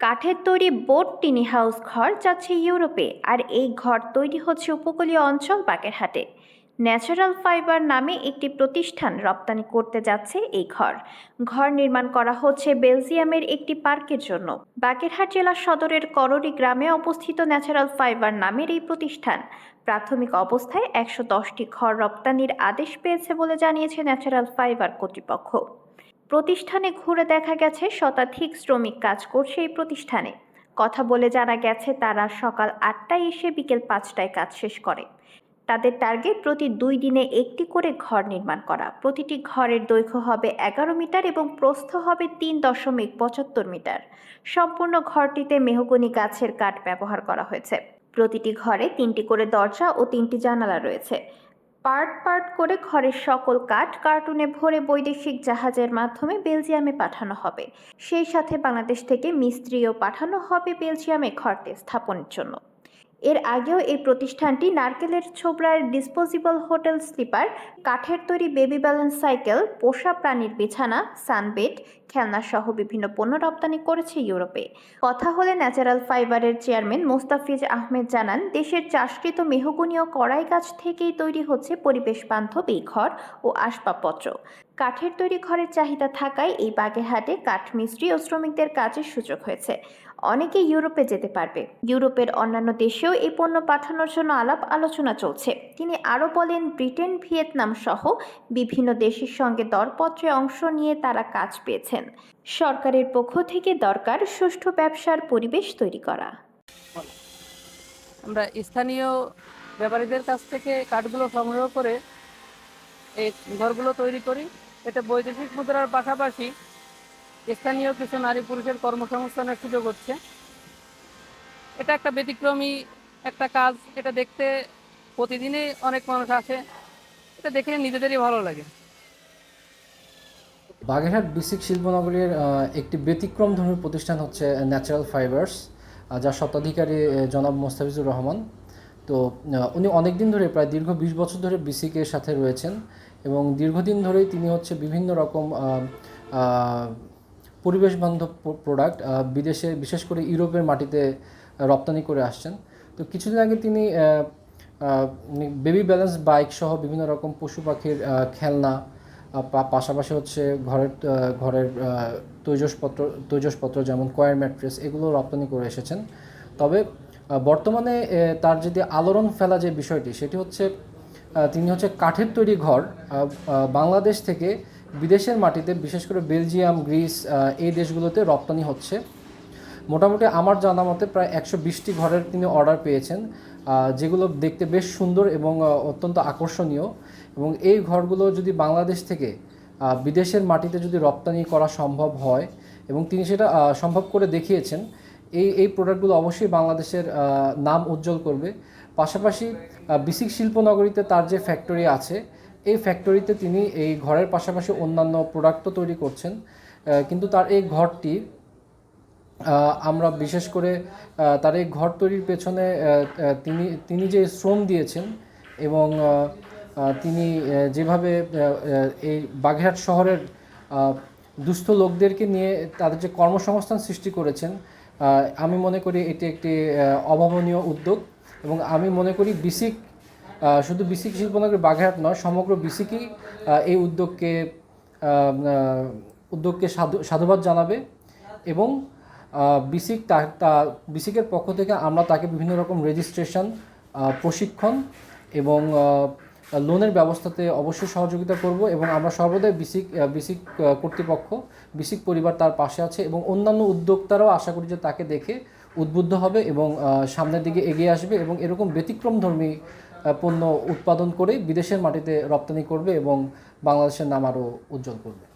কাঠের তৈরি বোট টিনি হাউস ঘর যাচ্ছে ইউরোপে, আর এই ঘর তৈরি হচ্ছে উপকূলীয় অঞ্চল বাগেরহাটে। ন্যাচারাল ফাইবার নামে একটি প্রতিষ্ঠান রপ্তানি করতে যাচ্ছে এই ঘর। ঘর নির্মাণ করা হচ্ছে বেলজিয়ামের একটি পার্কের জন্য। বাগেরহাট জেলা সদরের কররি গ্রামে অবস্থিত ন্যাচারাল ফাইবার নামের এই প্রতিষ্ঠান। প্রাথমিক অবস্থায় একশো দশটি ঘর রপ্তানির আদেশ পেয়েছে বলে জানিয়েছে ন্যাচারাল ফাইবার কর্তৃপক্ষ। প্রতিষ্ঠানে ঘুরে দেখা গেছে শতাধিক শ্রমিক কাজ করছে এই প্রতিষ্ঠানে। কথা বলে জানা গেছে, তারা সকাল আটটায় এসে বিকেল পাঁচটায় কাজ শেষ করে। তাদের টার্গেট প্রতি দুই দিনে একটি করে ঘর নির্মাণ করা। প্রতিটি ঘরের দৈর্ঘ্য হবে এগারো মিটার এবং প্রস্থ হবে তিন দশমিক পঁচাত্তর মিটার। সম্পূর্ণ ঘরটিতে মেহগনি গাছের কাঠ ব্যবহার করা হয়েছে। প্রতিটি ঘরে তিনটি করে দরজা ও তিনটি জানালা রয়েছে। পার্ট পার্ট করে ঘরের সকল কাঠ কার্টুনে ভরে বৈদেশিক জাহাজের মাধ্যমে বেলজিয়ামে পাঠানো হবে। সেই সাথে বাংলাদেশ থেকে মিস্ত্রিও পাঠানো হবে বেলজিয়ামে ঘরটি স্থাপনের জন্য। এর আগেও এই প্রতিষ্ঠানটি নারকেলের ছোবড়ার ডিসপোজেবল হোটেল স্লিপার, কাঠের তৈরি বেবি ব্যালেন্স সাইকেল, পোষা প্রাণীর বিছানা, সানবেড, খেলনা সহ বিভিন্ন পণ্য রপ্তানি করেছে ইউরোপে। কথা হলে ন্যাচারাল ফাইবারের চেয়ারম্যান মোস্তাফিজ আহমেদ জানান, দেশের চাষকৃত মেহগুনি ও কড়াই গাছ থেকেই তৈরি হচ্ছে পরিবেশ বান্ধব এই ঘর ও আসবাবপত্র। কাঠের তৈরি ঘরের চাহিদা থাকায় এই বাগেরহাটে কাঠমিস্ত্রি ও শ্রমিকদের কাজের সুযোগ হয়েছে। অনেকে ইউরোপে যেতে পারবে। ইউরোপের অন্যান্য দেশেও এই পণ্য পাঠানোর জন্য আলাপ আলোচনা চলছে। তিনি আরও বলেন, ব্রিটেন, ভিয়েতনাম সহ বিভিন্ন দেশের সঙ্গে দরপত্রে অংশ নিয়ে তারা কাজ পেয়েছেন। সরকারের পক্ষ থেকে দরকার সুষ্ঠু ব্যবসার পরিবেশ তৈরি করা। আমরা স্থানীয় ব্যাপারীদের কাছ থেকে কাঠগুলো সংগ্রহ করে এই ঘরগুলো তৈরি করি। এতে বৈদেশিক মুদ্রার পাশাপাশি স্থানীয় কিছু নারী পুরুষের কর্মসংস্থানের সুযোগ হচ্ছে। এটা একটা ব্যতিক্রমী একটা কাজ, এটা দেখতে প্রতিদিনই অনেক মানুষ আসে, এটা দেখে নিজেদেরই ভালো লাগে। বাগেরহাট বিসিক শিল্পনগরীর একটি ব্যতিক্রম ধর্মী প্রতিষ্ঠান হচ্ছে ন্যাচারাল ফাইবার্স যার স্বত্বাধিকারী জনাব মোস্তাফিজুর রহমান। তো উনি অনেক দিন ধরে, প্রায় দীর্ঘ বিশ বছর ধরে বিসিকের সাথে রয়েছেন এবং দীর্ঘদিন ধরেই তিনি হচ্ছে বিভিন্ন রকম পরিবেশ বান্ধব প্রোডাক্ট বিদেশে, বিশেষ করে ইউরোপের মাটিতে রপ্তানি করে আসছেন। তো কিছুদিন আগে তিনি বেবি ব্যালেন্স বাইক সহ বিভিন্ন রকম পশু পাখির খেলনা পাশাপাশি হচ্ছে ঘরের ঘরের তৈজসপত্র তৈজসপত্র যেমন কয়ার ম্যাট্রেস এগুলো রপ্তানি করে এসেছেন। তবে বর্তমানে তার যদি আলোড়ন ফেলা যে বিষয়টি, সেটি হচ্ছে তিনি হচ্ছে কাঠের তৈরি ঘর বাংলাদেশ থেকে বিদেশের মাটিতে, বিশেষ করে বেলজিয়াম, গ্রিস এই দেশগুলোতে রপ্তানি হচ্ছে। মোটামুটি আমার জানা মতে প্রায় একশো বিশটি ঘরের তিনি অর্ডার পেয়েছেন যেগুলো দেখতে বেশ সুন্দর এবং অত্যন্ত আকর্ষণীয়। এবং এই ঘরগুলো যদি বাংলাদেশ থেকে বিদেশের মাটিতে যদি রপ্তানি করা সম্ভব হয়, এবং তিনি সেটা সম্ভব করে দেখিয়েছেন এই এই প্রোডাক্টগুলো অবশ্যই বাংলাদেশের নাম উজ্জ্বল করবে। পাশাপাশি বিসিক শিল্পনগরীতে তার যে ফ্যাক্টরি আছে, এই ফ্যাক্টরিতে তিনি এই ঘরের পাশাপাশি অন্যান্য প্রোডাক্টও তৈরি করছেন। কিন্তু তার এই ঘরটি আমরা বিশেষ করে তার এই ঘর তৈরির পেছনে তিনি তিনি যে শ্রম দিয়েছেন এবং তিনি যেভাবে এই বাগেরহাট শহরের দুস্থ লোকদেরকে নিয়ে তাদের যে কর্মসংস্থান সৃষ্টি করেছেন আমি মনে করি এটি একটি অভাবনীয় উদ্যোগ এবং আমি মনে করি বিসিক শুধু বিসিক শিল্পনগরী বাগেরহাট নয়, সমগ্র বিসিকই এই উদ্যোগকে উদ্যোগকে সাধু, সাধুবাদ জানাবে এবং বিসিক তা বিসিকের পক্ষ থেকে আমরা তাকে বিভিন্ন রকম রেজিস্ট্রেশন প্রশিক্ষণ এবং লোনের ব্যবস্থাতে অবশ্যই সহযোগিতা করব এবং আমরা সর্বদাই বিসিক বিসিক কর্তৃপক্ষ, বিসিক পরিবার তার পাশে আছে এবং অন্যান্য উদ্যোক্তারাও আশা করি যে তাকে দেখে উদ্বুদ্ধ হবে এবং সামনের দিকে এগিয়ে আসবে এবং এরকম ব্যতিক্রম ধর্মী পণ্য উৎপাদন করে বিদেশের মাটিতে রপ্তানি করবে এবং বাংলাদেশের নাম আরও উজ্জ্বল করবে।